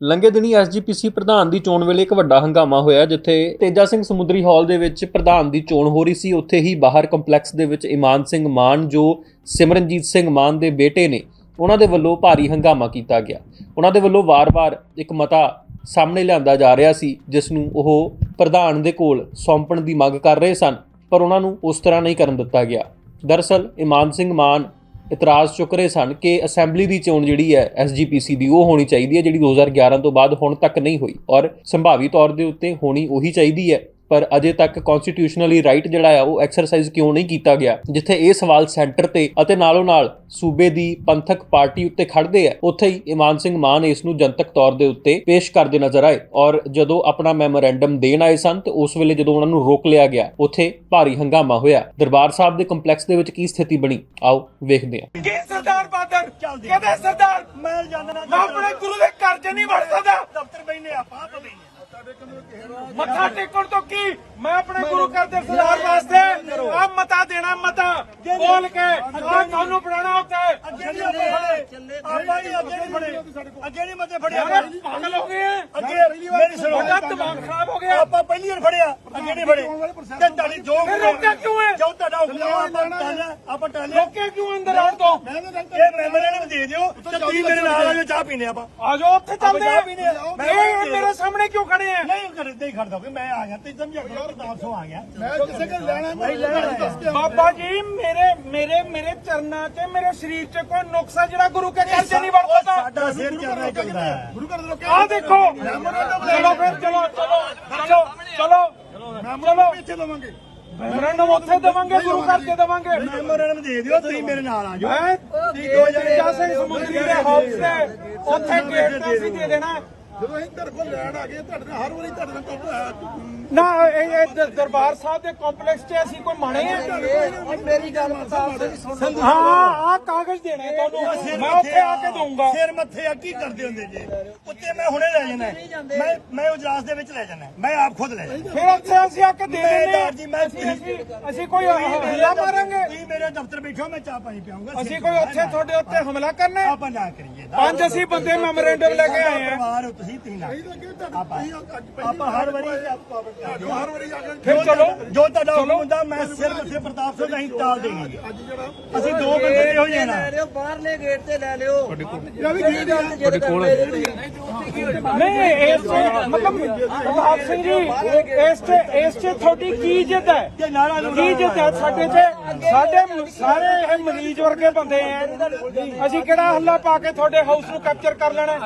ਲੰਗੇ ਦਿਨੀ ਐਸਜੀਪੀਸੀ ਪ੍ਰਧਾਨ ਦੀ ਚੋਣ ਵੇਲੇ ਇੱਕ ਵੱਡਾ ਹੰਗਾਮਾ ਹੋਇਆ, ਜਿੱਥੇ ਤੇਜਾ ਸਿੰਘ ਸਮੁੰਦਰੀ ਹਾਲ ਦੇ ਵਿੱਚ ਪ੍ਰਧਾਨ ਦੀ ਚੋਣ ਹੋ ਰਹੀ ਸੀ। ਉੱਥੇ ਹੀ ਬਾਹਰ ਕੰਪਲੈਕਸ ਦੇ ਵਿੱਚ ਇਮਾਨ ਸਿੰਘ ਮਾਨ, ਜੋ ਸਿਮਰਨਜੀਤ ਸਿੰਘ ਮਾਨ ਦੇ ਬੇਟੇ ਨੇ, ਉਹਨਾਂ ਦੇ ਵੱਲੋਂ ਭਾਰੀ ਹੰਗਾਮਾ ਕੀਤਾ ਗਿਆ। ਉਹਨਾਂ ਦੇ ਵੱਲੋਂ ਵਾਰ-ਵਾਰ ਇੱਕ ਮਤਾ ਸਾਹਮਣੇ ਲਿਆਂਦਾ ਜਾ ਰਿਹਾ ਸੀ, ਜਿਸ ਨੂੰ ਉਹ ਪ੍ਰਧਾਨ ਦੇ ਕੋਲ ਸੌਂਪਣ ਦੀ ਮੰਗ ਕਰ ਰਹੇ ਸਨ, ਪਰ ਉਹਨਾਂ ਨੂੰ ਉਸ ਤਰ੍ਹਾਂ ਨਹੀਂ ਕਰਨ ਦਿੱਤਾ ਗਿਆ। ਦਰਅਸਲ ਇਮਾਨ ਸਿੰਘ ਮਾਨ ਇਤਰਾਜ਼ ਚੁੱਕ ਰਹੇ ਸਨ ਕਿ ਅਸੈਂਬਲੀ ਦੀ ਚੋਣ ਜਿਹੜੀ ਹੈ ਐਸਜੀਪੀਸੀ ਦੀ, ਉਹ ਹੋਣੀ ਚਾਹੀਦੀ ਹੈ, ਜਿਹੜੀ 2011 ਤੋਂ ਬਾਅਦ ਹੁਣ ਤੱਕ ਨਹੀਂ ਹੋਈ ਔਰ ਸੰਭਾਵੀ ਤੌਰ ਦੇ ਉੱਤੇ ਹੋਣੀ ਉਹੀ ਚਾਹੀਦੀ ਹੈ। ਪਰ ਅਜੇ ਤੱਕ ਕਨਸਟੀਟਿਊਸ਼ਨਲੀ ਰਾਈਟ ਜਿਹੜਾ ਆ, ਉਹ ਐਕਸਰਸਾਈਜ਼ ਕਿਉਂ ਨਹੀਂ ਕੀਤਾ ਗਿਆ? ਜਿੱਥੇ ਇਹ ਸਵਾਲ ਸੈਂਟਰ ਤੇ ਅਤੇ ਨਾਲੋਂ ਨਾਲ ਸੂਬੇ ਦੀ ਪੰਥਕ ਪਾਰਟੀ ਉੱਤੇ ਖੜਦੇ ਆ, ਉੱਥੇ ਹੀ ਇਮਾਨ ਸਿੰਘ ਮਾਨ ਇਸ ਨੂੰ ਜਨਤਕ ਤੌਰ ਦੇ ਉੱਤੇ ਪੇਸ਼ ਕਰਦੇ ਨਜ਼ਰ ਆਏ। ਔਰ ਜਦੋਂ ਆਪਣਾ ਮੈਮੋਰੈਂਡਮ ਦੇਣ ਆਏ ਸਨ, ਤੇ ਉਸ ਵੇਲੇ ਜਦੋਂ ਉਹਨਾਂ ਨੂੰ ਰੋਕ ਲਿਆ ਗਿਆ, ਉੱਥੇ ਭਾਰੀ ਹੰਗਾਮਾ ਹੋਇਆ। ਦਰਬਾਰ ਸਾਹਿਬ ਦੇ ਕੰਪਲੈਕਸ ਦੇ ਵਿੱਚ ਕੀ ਸਥਿਤੀ ਬਣੀ? ਆਓ ਵੇਖਦੇ ਹਾਂ। ਕੀ ਸਰਦਾਰ ਬਾਦਰ ਕਹਿੰਦੇ ਸਰਦਾਰ ਮੈਂ ਜਾਂਦਾ ਨਾ ਮੈਂ ਆਪਣੇ ਗੁਰੂ ਦੇ ਘਰ 'ਚ ਨਹੀਂ ਵੜ ਸਕਦਾ। ਦਫ਼ਤਰ ਬੈਨੇ ਆਪਾਂ ਆਪ ਬੈਨੇ ਮੱਥਾ ਟੇਕਣ ਤੋਂ ਕੀ? ਮੈਂ ਆਪਣੇ ਗੁਰੂ ਘਰ ਦੇ ਸਰਦਾਰ ਵਾਸਤੇ ਆ ਮਤਾ ਦੇਣਾ ਮਤਾ ਬੋਲ ਕੇ ਆ ਕਾਨੂੰ ਪੜਾਣਾ ਉੱਤੇ ਅੱਗੇ ਨਹੀਂ ਫੜੇ ਆਪਾਂ ਨਹੀਂ ਅੱਗੇ ਨਹੀਂ ਫੜੇ ਅੱਗੇ ਨਹੀਂ ਮਤੇ ਫੜਿਆ। ਯਾਰ ਪਾਗਲ ਹੋ ਗਏ ਆ। ਅੱਗੇ ਮੇਰੀ ਸੁਣੋ। ਤੁਹਾਡਾ ਦਿਮਾਗ ਖਰਾਬ ਹੋ ਗਿਆ। ਆਪਾਂ ਪਹਿਲੀ ਵਾਰ ਫੜਿਆ। ਅੱਗੇ ਨਹੀਂ ਫੜੇ। ਤੇ ਤੁਹਾਡੀ ਜੋ ਰੋਕਿਆ ਕਿਉਂ ਹੈ? ਜੋ ਤੁਹਾਡਾ ਹੁਕਮ ਆ, ਆਪਾਂ ਟਾਲਿਆ ਆਪਾਂ ਟਾਲਿਆ। ਲੋਕੇ ਕਿਉਂ ਅੰਦਰ ਆਉਣ ਤੋਂ? ਇਹ ਮੈਮੋਰੈਂਡਮ ਦੇ ਦਿਓ। ਤੇ ਤੁਸੀਂ ਮੇਰੇ ਨਾਲ ਆ ਜਾਓ ਚਾਹ ਪੀਣੇ ਆਪਾਂ। ਆ ਜਾਓ ਉੱਥੇ ਚੱਲਦੇ ਆ ਆ। ਮੈਂ ਮੇਰੇ ਸਾਹਮਣੇ ਕਿਉਂ ਖੜੇ ਆ? ਨਹੀਂ ਕਰ ਨਹੀਂ ਖੜਦਾ ਕਿ ਮੈਂ ਆ ਗਿਆ ਤੇ ਸਮਝਿਆ ਕਰੋ ਪ੍ਰਤਾਪ ਸਿੰਘ ਆ ਗਿਆ। ਮੈਂ ਕਿਸੇ ਕੋਲ ਲੈਣਾ ਨਹੀਂ ਲੈਣਾ ਬਾਬਾ ਜੀ ਮੇਰੇ ਮੇਰੇ ਮੇਰੇ ਚਰਨਾਂ 'ਚ ਮੇਰੇ ਸਰੀਰ 'ਚ ਕੋਈ ਨੁਕਸਾ ਜਿਹੜਾ ਗੁਰੂ ਕੇ ਘਰ 'ਚ ਨਹੀਂ ਵੜ ਸਕਦਾ ਸਾਡਾ ਸਿਰ ਚੱਲਣਾ ਚੱਲਦਾ ਹੈ। ਗੁਰੂ ਘਰ ਦੇ ਆ ਦੇਖੋ। ਚਲੋ ਫਿਰ ਚਲੋ ਚਲੋ ਚਲੋ ਚਲੋ। ਚਲੋ। ਇੱਥੇ ਲਵਾਂਗੇ ਮੈਮੋਰੰਡਮ ਉੱਥੇ ਦੇਵਾਂਗੇ ਗੁਰੂ ਘਰ ਤੇ ਦੇਵਾਂਗੇ। ਮੈਮੋਰੈਂਡਮ ਦੇ ਦਿਓ ਤੁਸੀਂ ਮੇਰੇ ਨਾਲ ਆ ਜਾਓ। ਮੈਂ ਦੋ ਜਣੇ ਸਿੰਘ ਸਮੁੰਦਰੀ ਦੇ ਹਾਊਸ ਤੇ? ਉੱਥੇ ਗੇਟ ਤੇ ਅਸੀਂ ਦੇ ਦੇਣਾ। ਜਦੋਂ ਅਸੀਂ ਕੋਲ ਲੈਣ ਆ ਗਏ ਤੁਹਾਡੇ ਨਾਲ ਹਰ ਵਾਰੀ ਤੁਹਾਡੇ ਨਾਲ ਕੰਮ ਨਾ ਇਹ ਇਹ ਦ- ਦਰਬਾਰ ਸਾਹਿਬ ਦੇ ਕੰਪਲੈਕਸ 'ਚ ਅਸੀਂ ਕੋਈ ਮਾਣੇ ਆ? ਮੇਰੀ ਗੱਲ ਸੁਣ ਹਾਂ ਆ ਕਾਗਜ਼ ਦੇਣਾ ਹੈ ਤੁਹਾਨੂੰ। ਮੈਂ ਉੱਥੇ ਆ ਕੇ ਦਊਂਗਾ। ਸਿਰ ਮੱਥੇ ਆ ਕੀ ਕਰਦੇ ਹੁੰਦੇ ਜੀ? ਉੱਤੇ ਮੈਂ ਹੁਣੇ ਲੈ ਜਾਣਾ। ਹੈ। ਮੈਂ ਮੈਂ ਉਜਲਾਸ ਦੇ ਵਿੱਚ ਲੈ ਜਾਣਾ। ਹੈ। ਮੈਂ ਆਪ ਖੁਦ ਲੈ ਜਾਣਾ। ਫਿਰ ਉੱਥੇ ਅਸੀਂ ਆ ਕੇ ਦੇ ਮੈਂ ਦਿੰਦੇ ਜੀ ਮੈਂ ਅਸੀਂ ਅਸੀਂ ਕੋਈ ਹਮਲਾ ਮਾਰਾਂਗੇ। ਤੁਸੀਂ ਮੇਰੇ ਦਫ਼ਤਰ ਬੈਠੋ ਮੈਂ ਚਾਹ ਪਾਣੀ ਪਿਆਉਂਗਾ। ਅਸੀਂ ਕੋਈ ਉੱਥੇ ਤੁਹਾਡੇ ਉੱਤੇ ਹਮਲਾ ਕਰਨਾ ਹੈ? ਆਪਾਂ ਨਾ ਕਰੀਏ। ਪੰਜ ਅਸੀਂ ਬੰਦੇ ਮੈਮੋਰੈਂਡਮ ਲੈ ਕੇ ਆਏ ਆ। ਪਰਿਵਾਰ ਹੋ ਤੁਸੀਂ ਤੁਸੀਂ ਨਾ ਆਪਾਂ ਆਪਾਂ ਹਰ ਵਾਰੀ ਫਿਰ ਚਲੋ ਜੋ ਤੁਹਾਡਾ ਹੁਕਮ ਹੁੰਦਾ ਮੈਂ ਸਿਰ ਮੱਥੇ ਪ੍ਰਤਾਪ ਸਿੰਘ ਅਸੀਂ ਟਾਲ ਦੇਣੀ। ਅਸੀਂ ਦੋ ਬੰਦੇ ਹੋ ਜਾਣਾ ਲੈ ਲਿਓ ਬਾਹਰਲੇ ਗੇਟ ਤੇ ਲੈ ਲਿਓ। ਇਹ ਤੁਹਾਡੇ ਕੋਲ ਨਹੀਂ ਇਸ ਚ ਮਤਲਬ ਪ੍ਰਤਾਪ ਸਿੰਘ ਜੀ ਇਸ ਚ ਇਸ ਚ ਤੁਹਾਡੀ ਕੀ ਇੱਜ਼ਤ ਹੈ? ਤੇ ਨਾਰਾ ਨੂੰ ਕੀ ਇੱਜ਼ਤ ਹੈ? ਸਾਡੇ ਚ ਸਾਡੇ ਸਾਰੇ ਇਹ ਮਰੀਜ਼ ਵਰਗੇ ਬੰਦੇ ਆ। ਅਸੀਂ ਕਿਹੜਾ ਹੱਲਾ ਪਾ ਕੇ ਤੁਹਾਡੇ ਹਾਊਸ ਨੂੰ ਕੈਪਚਰ ਕਰ ਲੈਣਾ